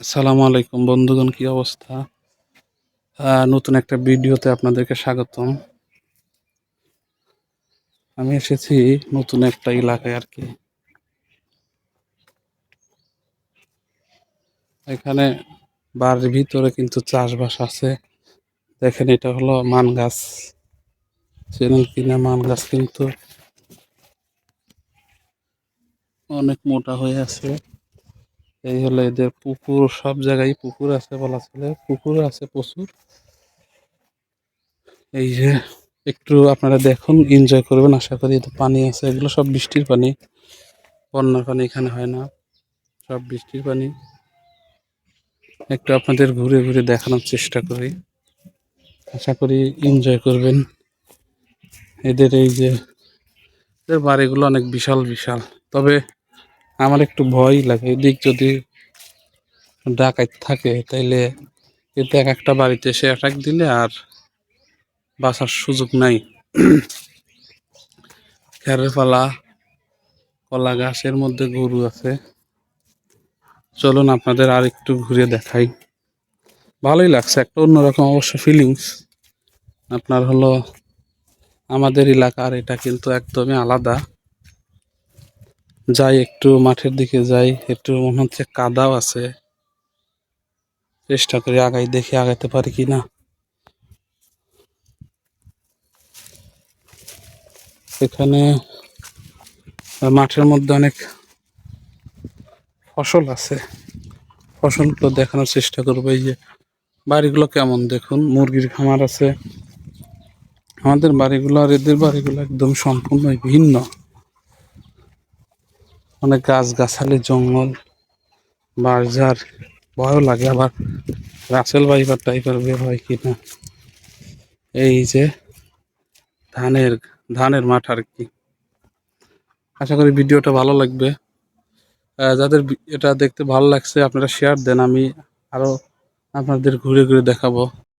আসসালামু আলাইকুম বন্ধুগণ, কি অবস্থা? নতুন একটা ভিডিওতে আপনাদেরকে স্বাগতম। আমি এসেছি নতুন একটা এলাকায় আর কি। এখানে বাড়ির ভিতরে কিন্তু চাষবাস আছে। দেখেন, এটা হলো মান গাছ। চেনেন কিনা মান গাছ কিন্তু অনেক মোটা হয়ে আছে। এই হলো এদের পুকুর, সব জায়গায় পুকুর আছে বলা চলে। পুকুর আছে প্রচুর। এই যে একটু আপনারা দেখুন এনজয় করবেন, আশা করি এতে পানি আছে। এগুলো সব বৃষ্টির পানি, বন্যার পানি এখানে হয় না। সব বৃষ্টির পানি। একটু আপনাদের ঘুরে ঘুরে দেখানোর চেষ্টা করি। আশা করি এনজয় করবেন। এদের এই যে, এদের বাড়িগুলো অনেক বিশাল বিশাল। তবে আমার একটু ভয় লাগে। এদিক যদি ডাকাত থাকে, তাইলে এতে এক একটা বাড়িতে এসে অ্যাটাক দিলে আর বাঁচার সুযোগ নাই। খেরের পালা, কলা গাছের মধ্যে গরু আছে। চলুন আপনাদের আর একটু ঘুরে দেখাই। ভালোই লাগছে, একটা অন্যরকম অবশ্য ফিলিংস আপনার হলো আমাদের এলাকার এটা কিন্তু একদমই আলাদা। যাই একটু মাঠের দিকে যাই, একটু মনে হচ্ছে কাদাও আছে। চেষ্টা করি আগাই দেখি আগাইতে পারি কি না। এখানে মাঠের মধ্যে অনেক ফসল আছে। ফসলগুলো দেখানোর চেষ্টা করব। এই যে বাড়িগুলো কেমন দেখুন? মুরগির খামার আছে। আমাদের বাড়িগুলো আর এদের বাড়িগুলো একদম সম্পূর্ণ ভিন্ন। অনেক গাছ গাছালি জঙ্গল বাজার ভয়ও লাগে আবার রাসেল বাইপার টাইপার বের হয় কিনা। এই যে ধানের ধানের মাঠ আর কি। আশা করি ভিডিওটা ভালো লাগবে। যাদের এটা দেখতে ভালো লাগছে, আপনারা শেয়ার দেন, আমি আরও আপনাদের ঘুরে ঘুরে দেখাবো।